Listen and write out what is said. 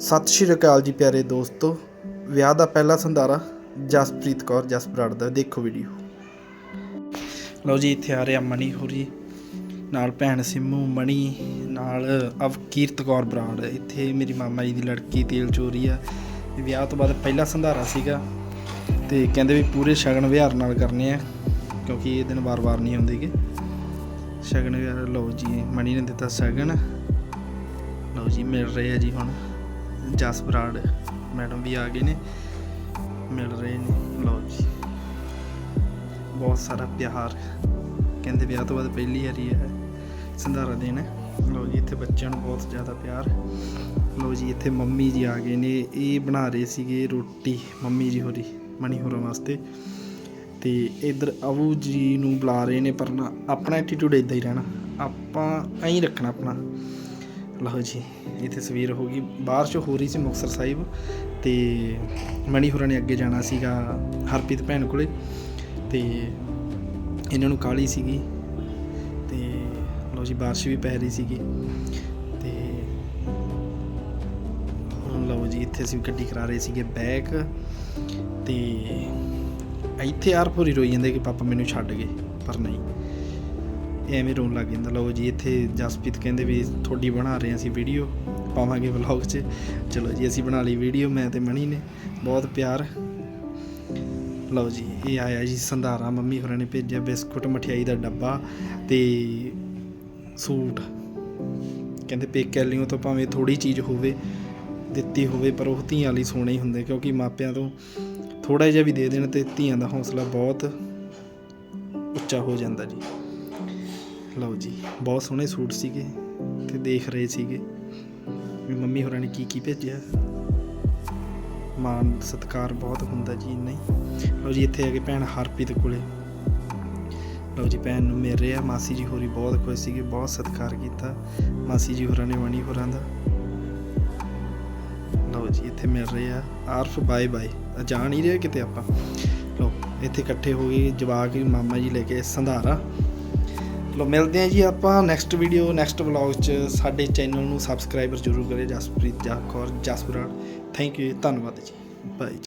ਸਤਿ ਸ਼੍ਰੀ ਅਕਾਲ ਜੀ ਪਿਆਰੇ ਦੋਸਤੋ। ਵਿਆਹ ਦਾ ਪਹਿਲਾ ਸੰਧਾਰਾ ਜਸਪ੍ਰੀਤ ਕੌਰ, ਜਸਪ੍ਰਾੜ ਦਾ। ਦੇਖੋ ਵੀਡੀਓ ਲਓ ਜੀ, ਇੱਥੇ ਆ ਰਿਹਾ ਮਣੀ ਹੋਰੀ, ਨਾਲ ਭੈਣ ਸਿੰਮੂ ਮਣੀ ਨਾਲ ਅਵਕੀਰਤ ਕੌਰ ਬਰਾੜ। ਇੱਥੇ ਮੇਰੀ ਮਾਮਾ ਜੀ ਦੀ ਲੜਕੀ ਤੇਲ ਚੋਰੀ ਆ। ਵਿਆਹ ਤੋਂ ਬਾਅਦ ਪਹਿਲਾ ਸੰਧਾਰਾ ਸੀਗਾ। ਤੇ ਕਹਿੰਦੇ ਵੀ ਪੂਰੇ ਸ਼ਗਨ ਵਿਹਾਰ ਨਾਲ ਕਰਨੇ ਆ, ਕਿਉਂਕਿ ਇਹ ਦਿਨ ਵਾਰ-ਵਾਰ ਨਹੀਂ ਆਉਂਦੇਗੇ ਸ਼ਗਨ ਵਿਹਾਰ, ਲਓ ਜੀ ਮਣੀ ਨੇ ਦਿੱਤਾ ਸ਼ਗਨ। ਲਓ ਜੀ, ਮਿਲ ਰਹੇ ਆ ਜੀ ਹੁਣ। ਜਸ ਬਰਾੜ ਮੈਡਮ ਵੀ ਆ ਗਏ ਨੇ, ਮਿਲ ਰਹੇ ਨੇ, ਲਓ ਜੀ। ਬਹੁਤ ਸਾਰਾ ਪਿਆਰ, ਕਹਿੰਦੇ ਵਿਆਹ ਤੋਂ ਬਾਅਦ ਪਹਿਲੀ ਵਾਰੀ ਹੈ ਸੰਧਾਰਾ ਦੇਣਾ। ਲਓ ਜੀ, ਇੱਥੇ ਬੱਚਿਆਂ ਨੂੰ ਬਹੁਤ ਜ਼ਿਆਦਾ ਪਿਆਰ। ਲਓ ਜੀ, ਇੱਥੇ ਮੰਮੀ ਜੀ ਆ ਗਏ ਨੇ, ਇਹ ਬਣਾ ਰਹੇ ਸੀਗੇ ਰੋਟੀ, ਮੰਮੀ ਜੀ ਹੋਰੀ ਮਣੀ ਹੋਰਾਂ ਵਾਸਤੇ। ਤੇ ਇਧਰ ਅਬੂ ਜੀ ਨੂੰ ਬੁਲਾ ਰਹੇ ਨੇ, ਪਰ ਨਾ ਆਪਣਾ ਐਟੀਟਿਊਡ ਇਦਾਂ ਹੀ ਰਹਿਣਾ। ਆਪਾਂ ਐਂ ਰੱਖਣਾ ਆਪਣਾ। ਲਓ ਜੀ ਇਹ ਤਸਵੀਰ ਹੋ ਗਈ। ਬਾਰਿਸ਼ ਹੋ ਰਹੀ ਸੀ ਮੁਕਤਸਰ ਸਾਹਿਬ ਤੇ ਮਣੀ ਹੋਰਾਂ ਨੇ ਅੱਗੇ ਜਾਣਾ ਸੀਗਾ ਹਰਪ੍ਰੀਤ ਭੈਣ ਕੋਲੇ ਤੇ ਇਹਨਾਂ ਨੂੰ ਕਾਲੀ ਸੀਗੀ ਤੇ ਲਓ ਜੀ, ਬਾਰਿਸ਼ ਵੀ ਪੈ ਰਹੀ ਸੀਗੀ ਤੇ ਹੁਣ ਲਓ ਜੀ, ਇੱਥੇ ਅਸੀਂ ਗੱਡੀ ਕਰਾ ਰਹੇ ਸੀਗੇ ਬੈਕ ਤੇ ਇੱਥੇ ਆਰ ਪੂਰੀ ਰੋਈ ਜਾਂਦੇ ਕਿ ਪਾਪਾ ਮੈਨੂੰ ਛੱਡ ਗਏ, ਪਰ ਨਹੀਂ। ਐਵੇਂ ਰੋਣ ਲੱਗ ਜਾਂਦਾ। ਲਓ ਜੀ, ਇੱਥੇ ਜਸਪ੍ਰੀਤ ਕਹਿੰਦੇ ਵੀ ਤੁਹਾਡੀ ਬਣਾ ਰਹੇ ਹਾਂ ਅਸੀਂ ਵੀਡੀਓ, ਪਾਵਾਂਗੇ ਵਲੌਗ 'ਚ। ਚਲੋ ਜੀ, ਅਸੀਂ ਬਣਾ ਲਈ ਵੀਡੀਓ, ਮੈਂ ਤੇ ਮਣੀ ਨੇ। ਬਹੁਤ ਪਿਆਰ। ਲਓ ਜੀ, ਇਹ ਆਇਆ ਜੀ ਸੰਧਾਰਾ, ਮੰਮੀ ਹੋਰਾਂ ਨੇ ਭੇਜਿਆ ਬਿਸਕੁਟ ਮਠਿਆਈ ਦਾ ਡੱਬਾ ਤੇ ਸੂਟ। ਕਹਿੰਦੇ ਪੇਕੇ ਲਿਓ ਤੋਂ ਭਾਵੇਂ ਥੋੜੀ ਚੀਜ਼ ਹੋਵੇ, ਦਿੱਤੀ ਹੋਵੇ, ਪਰ ਉਹ ਧੀਆਂ ਲਈ ਸੋਹਣੇ ਹੀ ਹੁੰਦੇ, ਕਿਉਂਕਿ ਮਾਪਿਆਂ ਤੋਂ ਥੋੜਾ ਜਿਹਾ ਵੀ ਦੇ ਦੇਣ ਤੇ ਧੀਆਂ ਦਾ ਹੌਸਲਾ ਬਹੁਤ ਉੱਚਾ ਹੋ ਜਾਂਦਾ ਜੀ। ਲਓ ਜੀ, ਬਹੁਤ ਸੋਹਣੇ ਸੂਟ ਸੀਗੇ ਤੇ ਦੇਖ ਰਹੇ ਸੀਗੇ ਵੀ ਮੰਮੀ ਹੋਰਾਂ ਨੇ ਕੀ ਕੀ ਭੇਜਿਆ। ਮਾਣ ਸਤਿਕਾਰ ਬਹੁਤ ਹੁੰਦਾ ਜੀ ਨਹੀਂ ਲਓ ਜੀ, ਇੱਥੇ ਆ ਕੇ ਭੈਣ ਹਰਪ੍ਰੀਤ ਕੋਲੇ। ਲਓ ਜੀ, ਭੈਣ ਨੂੰ ਮਿਲ ਰਿਹਾ, ਮਾਸੀ ਜੀ ਹੋਰੀ ਬਹੁਤ ਖੁਸ਼ ਸੀਗੇ, ਬਹੁਤ ਸਤਿਕਾਰ ਕੀਤਾ। ਮਾਸੀ ਜੀ ਹੋਰਾਂ ਨੇ ਮਣੀ ਹੋਰਾਂ ਦਾ। ਲਓ ਜੀ, ਇੱਥੇ ਮਿਲ ਰਹੇ ਆ। ਆਰਫ, ਬਾਏ ਬਾਏ। ਜਾ ਨਹੀਂ ਰਿਹਾ ਕਿਤੇ ਆਪਾਂ। ਲਓ, ਇੱਥੇ ਇਕੱਠੇ ਹੋ ਗਏ ਜਵਾਕ ਵੀ ਮਾਮਾ ਜੀ ਲੈ ਕੇ ਸੰਧਾਰਾ। ਚਲੋ, ਮਿਲਦੇ ਹਾਂ ਜੀ ਆਪਾਂ ਨੈਕਸਟ ਵੀਡੀਓ ਨੈਕਸਟ ਵਲੌਗ ਚ। ਸਾਡੇ ਚੈਨਲ ਨੂੰ ਸਬਸਕ੍ਰਾਈਬਰ ਜ਼ਰੂਰ ਕਰੇ ਜਸਪ੍ਰੀਤ ਜਾਖੌਰ ਜਸਪ੍ਰਾਟ ਥੈਂਕ ਯੂ ਧੰਨਵਾਦ ਜੀ। ਬਾਏ